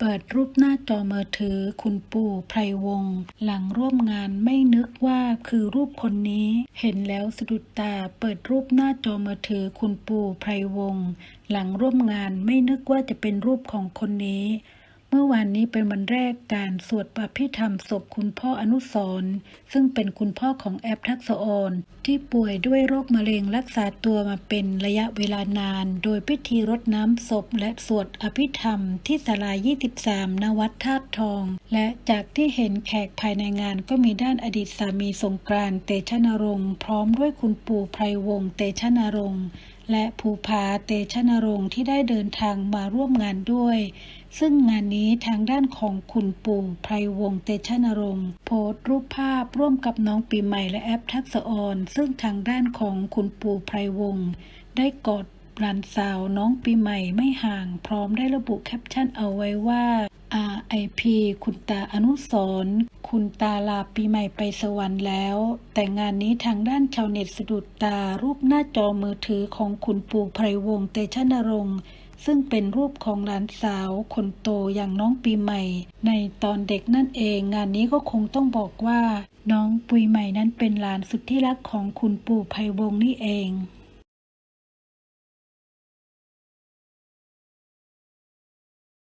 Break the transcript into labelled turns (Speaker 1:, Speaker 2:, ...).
Speaker 1: เปิดรูปหน้าจอมือถือคุณปู่ไพรวง หลังร่วมงานไม่นึกว่าคือรูปคนนี้ เห็นแล้วสะดุดตาเปิดรูปหน้าจอมือถือคุณปู่ไพรวง หลังร่วมงานไม่นึกว่าจะเป็นรูปของคนนี้ มื่อวานนี้เป็นวันแรกการสวดปพิธรรมศพคุณพ่ออนุสร์ซึ่งเป็นคุณพ่อของแอปทักษออนที่ป่วยด้วยโรคมะเร็งรักษาตัวมาเป็นระยะเวลานาน โดยพิธีรดน้ำศพและสวดอภิธรรมที่ศาลา 23 นวัดธาตุทอง และจากที่เห็นแขกภายในงานก็มีด้านอดีตสามีสงกรานเตชะนรงค์พร้อมด้วยคุณปู่ไพรวงศ์เตชะนรงค์ และภูผาเตชะนรงค์ที่ได้เดินทางมาร่วมงานด้วย ซึ่งงานนี้ทางด้านของคุณปู่ไพรวงเตชะนรงค์โพสต์รูปภาพร่วมกับน้องปีใหม่และแอปทักษออนซึ่งทางด้านของคุณปู่ไพรวงได้กอดหลานสาวน้องปีใหม่ไม่ห่างพร้อมได้ระบุแคปชั่นเอาไว้ว่า RIP คุณตาอนุสรคุณตาลาปีใหม่ไปสวรรค์แล้ว แต่งานนี้ทางด้านชาวเน็ตสะดุดตารูปหน้าจอมือถือของคุณปู่ไพรวงศ์เตชะนรงค์ซึ่งเป็นรูปของหลานสาวคนโตอย่างน้องปีใหม่ ในตอนเด็กนั่นเอง งานนี้ก็คงต้องบอกว่า น้องปุยใหม่นั้นเป็นหลานสุดที่รักของคุณปู่ไพรวงศ์นี่เอง